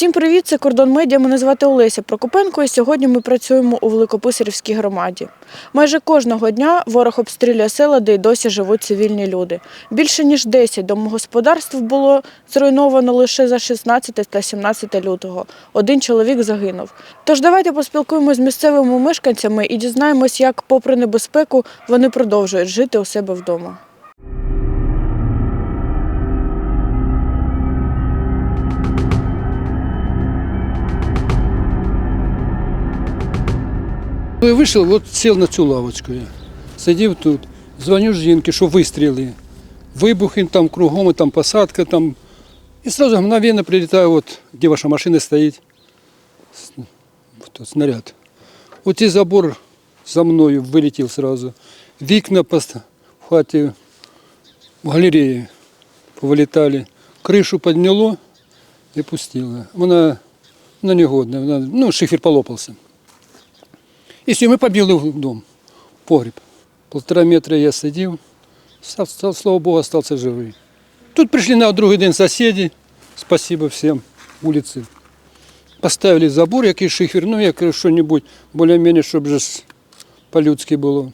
Всім привіт! Це кордон медіа. Мене звати Олеся Прокопенко. І сьогодні ми працюємо у Великописарівській громаді. Майже кожного дня ворог обстрілює села, де й досі живуть цивільні люди. Більше ніж 10 домогосподарств було зруйновано лише за 16 та 17 лютого. Один чоловік загинув. Тож давайте поспілкуємося з місцевими мешканцями і дізнаємось, як, попри небезпеку, вони продовжують жити у себе вдома. Я вийшов, от сів на цю лавочку. Я. Сидів тут, дзвоню жінки, що вистріли. Вибухи там кругом, там посадка там. І одразу мгновенно прилітаю, от, де ваша машина стоїть. Снаряд. От забор за мною вилетів сразу. Вікна в хаті в галереї повилітали. Кришу підняло і пустило. Вона, вона негодна, вона, ну, шифер полопався. І все, ми побігли в дом, в погріб. Полтора метра я сидів, став, став, слава Богу, залишився живий. Тут прийшли на другий день сусіди, спасибо всім, вулиці. Поставили забор, який шифер, ну як що-небудь, більш-менш, щоб же ж по-людськи було.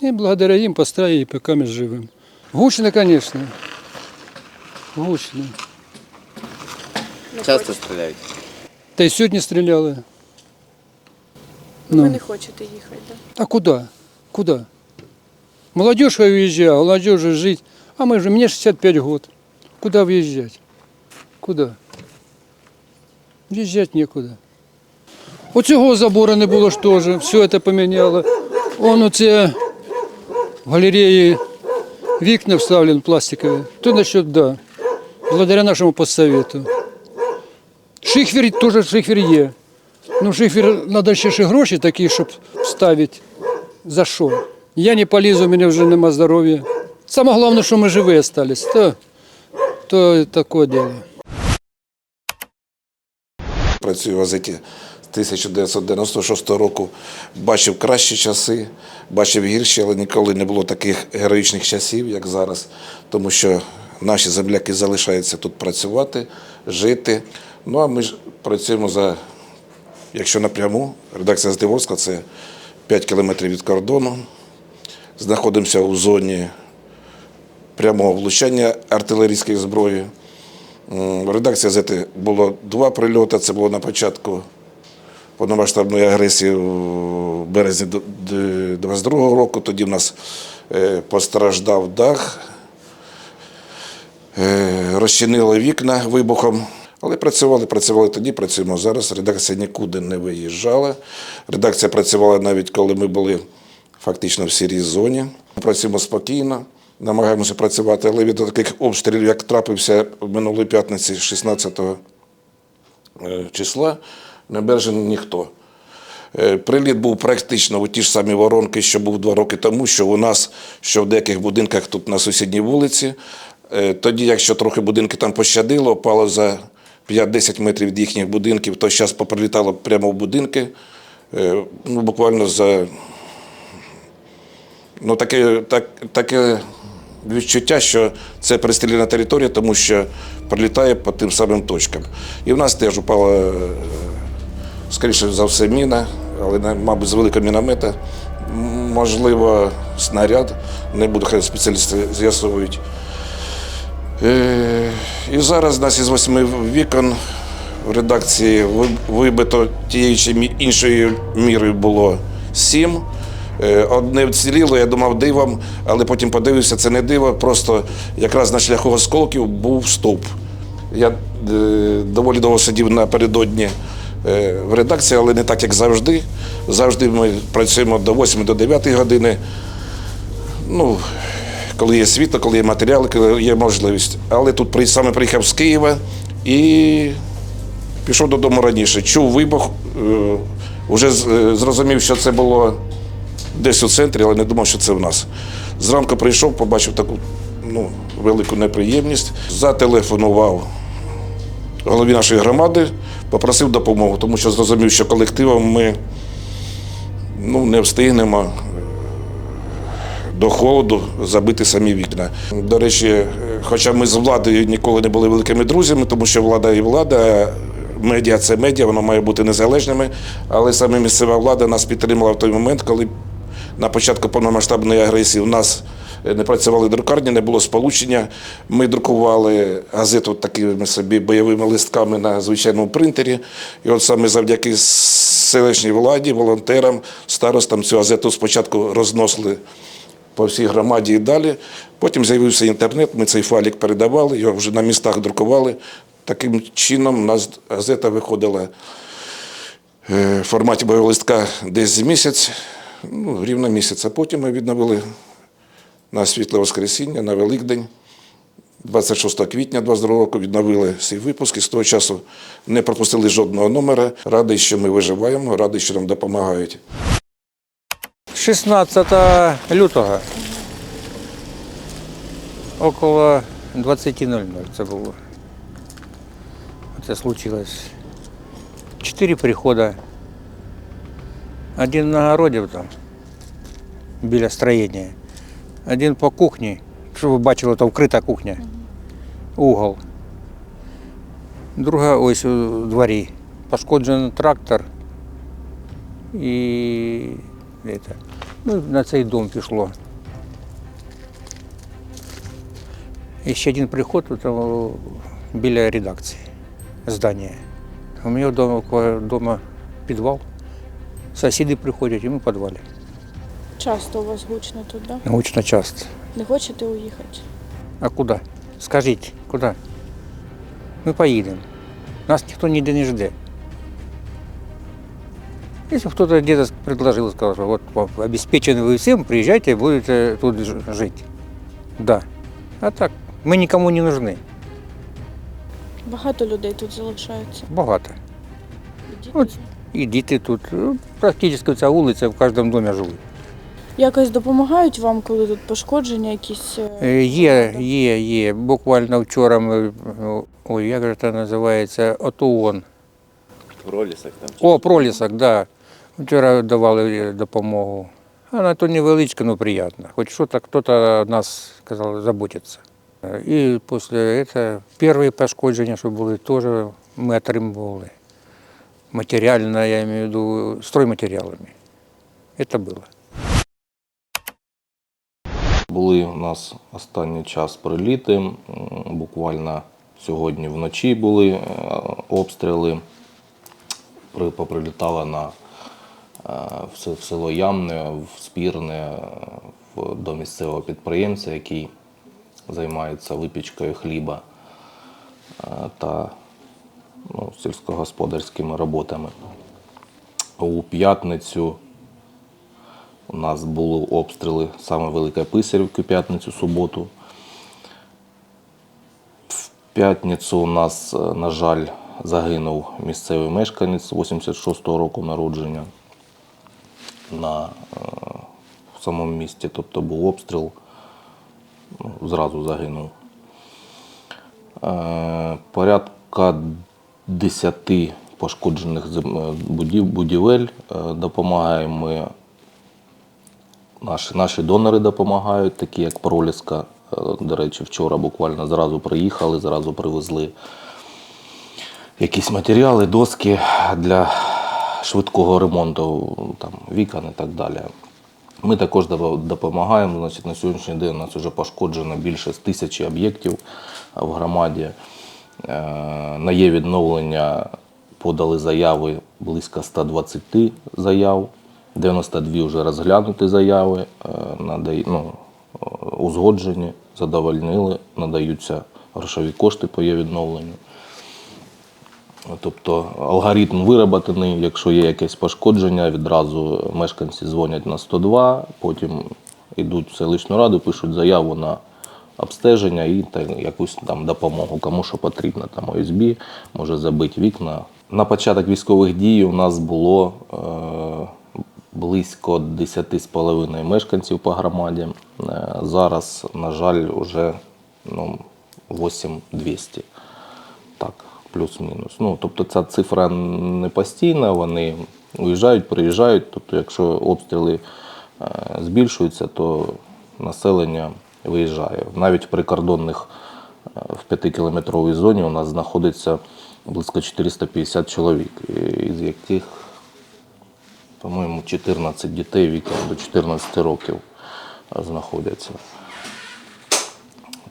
І благодаря їм поставили, і поки ми живемо. Гучно, звісно. Гучно. Часто стріляють. Та й сьогодні стріляли. Ви Ну. не хочете їхати. Да? А куда? Куда? Молодежь уезжала, молодежь жить. А мы же, мне 65 год. Куда въезжать? Куда? Въезжать некуда. Оцього забору не було ж теж, все це поміняло. Вон оце в галереї вікна вставлені пластикові. То насчет да. Благодаря нашому постсовету. Шифер теж шифер є. Ну, шифер треба ще ж гроші такі, щоб вставити. За що? Я не полізу, у мене вже нема здоров'я. Саме головне, що ми живі залишились. То, то таке діло. Працюю в газеті з 1996 року. Бачив кращі часи, бачив гірші, але ніколи не було таких героїчних часів, як зараз. Тому що наші земляки залишаються тут працювати, жити. Ну а ми ж працюємо за, якщо напряму, редакція Здивольська це 5 кілометрів від кордону. Знаходимося у зоні прямого влучання артилерійської зброї. В газети було два прильоти. Це було на початку повномасштабної агресії у березні 22-го року. Тоді в нас е, постраждав дах, е, розчинили вікна вибухом. Але працювали, працювали тоді, працюємо зараз. Редакція нікуди не виїжджала. Редакція працювала навіть коли ми були фактично в сірій зоні. Працюємо спокійно, намагаємося працювати, але від таких обстрілів, як трапився минулої п'ятниці, 16 е, числа, не бережен ніхто. Е, Приліт був практично у ті ж самі воронки, що був два роки тому, що у нас, що в деяких будинках тут на сусідній вулиці. Е, Тоді, якщо трохи будинки там пощадило, пало за 5-10 метрів від їхніх будинків, то зараз поприлітало прямо в будинки. Е, Ну, буквально за ну, таке, так, таке відчуття, що це пристріляна територія, тому що прилітає по тим самим точкам. І в нас теж упала, е, скоріше за все, міна, але, мабуть, з великого міномета. Можливо, снаряд, не буду, хай спеціалісти з'ясовують. Е, І зараз нас із восьми вікон в редакції вибито тією чи мі- іншою мірою було сім. Е, Одне вціліло, я думав дивом, але потім подивився, це не диво, просто якраз на шляху осколків був стовп. Я е, доволі довго сидів напередодні в редакції, але не так, як завжди. Завжди ми працюємо до 8 до 9 години. Ну, коли є світло, коли є матеріали, коли є можливість. Але тут саме приїхав з Києва і пішов додому раніше. Чув вибух, е, вже е, зрозумів, що це було десь у центрі, але не думав, що це в нас. Зранку прийшов, побачив таку ну, велику неприємність. Зателефонував голові нашої громади, попросив допомогу, тому що зрозумів, що колективом ми ну, не встигнемо до холоду забити самі вікна. До речі, е, хоча ми з владою ніколи не були великими друзями, тому що влада і влада, медіа це медіа, воно має бути незалежними. Але саме місцева влада нас підтримала в той момент, коли на початку повномасштабної агресії у нас е, не працювали друкарні, не було сполучення. Ми друкували газету такими собі бойовими листками на звичайному принтері. І от саме завдяки селищній владі, волонтерам, старостам цю газету спочатку розносили по всій громаді і далі. Потім з'явився інтернет, ми цей файлік передавали, його вже на містах друкували. Таким чином у нас газета виходила е, в форматі бойового листка десь місяць, ну, рівно місяць. А потім ми відновили на світле Воскресіння, на Великдень. 26 квітня 22 року відновили свій випуск і з того часу не пропустили жодного номера. Радий, що ми виживаємо, радий, що нам допомагають. 16 лютого. Около 20.00 це було. Це случилось. Чотири прихода. Один на городі там, біля строєння. Один по кухні. Що ви бачили, то вкрита кухня. Угол. Друга ось у дворі. Пошкоджений трактор і это, ну, на цей дом пішло. І ще один приход тут о, біля редакції здання. У мене вдома, вдома підвал. Сусіди приходять, і ми в підвалі. Часто у вас гучно тут, да? Гучно часто. Не хочете уїхати? А куди? Скажіть, куди? Ми поїдемо. Нас ніхто ніде не жде. Если кто-то где-то предложил, сказал, что вот вам обеспечены вы всем, приезжайте, будете тут ж- жить. Да. А так, мы никому не нужны. Багато людей тут залишаються. Багато. І діти От. є. І діти тут. Ну, Практично ця вулиця в кожному домі живуть. Якось допомагають вам, коли тут пошкодження якісь? е, Е, Є, є, є. Буквально вчора ми, о, ой, як же це називається, ОТУОН. Пролісок там. О, пролісок, да. Вчора давали е, допомогу. Вона то невеличка, але приємна. Хоч що так хтось о нас сказав, заботиться. І після цього перші пошкодження, що були, теж ми отримували. Матеріально, я маю в виду, стройматеріалами. Це було. Були у нас останній час приліти. Буквально сьогодні вночі були е, обстріли. При- Поприлітало на е, в село Ямне, в Спірне, е, до місцевого підприємця, який займається випічкою хліба е, та ну, сільськогосподарськими роботами. У п'ятницю У нас були обстріли саме Велика Писарівки, п'ятницю, суботу. В п'ятницю у нас, на жаль, загинув місцевий мешканець 86-го року народження на, е, в самому місті. Тобто був обстріл, ну, зразу загинув. Е, порядка 10 пошкоджених е, будів- будівель допомагаємо ми Наші, наші донори допомагають, такі як Проліска. До речі, вчора буквально зразу приїхали, зразу привезли якісь матеріали, доски для швидкого ремонту, там, вікон і так далі. Ми також допомагаємо. Значить, на сьогоднішній день у нас вже пошкоджено більше з тисячі об'єктів в громаді. Е, На є відновлення подали заяви близько 120 заяв. 92 вже розглянуті заяви, е, ну, е, узгоджені, задовольнили, надаються грошові кошти по її відновленню. Тобто алгоритм вироботений, якщо є якесь пошкодження, відразу мешканці дзвонять на 102, потім йдуть в селищну раду, пишуть заяву на обстеження і та, якусь там допомогу, кому що потрібно, там ОСБ, може забити вікна. На початок військових дій у нас було е, близько 10,5 мешканців по громаді. Е, зараз, на жаль, вже ну, 8200. Так, плюс-мінус. Ну, тобто ця цифра не постійна, вони уїжджають, приїжджають. Тобто, якщо обстріли е, збільшуються, то населення виїжджає. Навіть в прикордонних е, в 5-кілометровій зоні у нас знаходиться близько 450 чоловік, із яких, по-моєму, 14 дітей віком до 14 років е, знаходяться.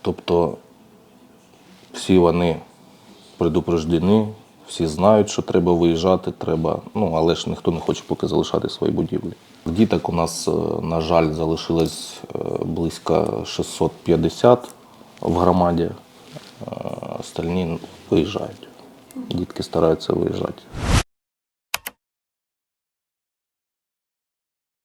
Тобто всі вони предупреждені, всі знають, що треба виїжджати, треба, ну але ж ніхто не хоче поки залишати свої будівлі. Діток у нас, е, на жаль, залишилось е, близько 650 в громаді. Е, Остальні виїжджають. Дітки стараються виїжджати.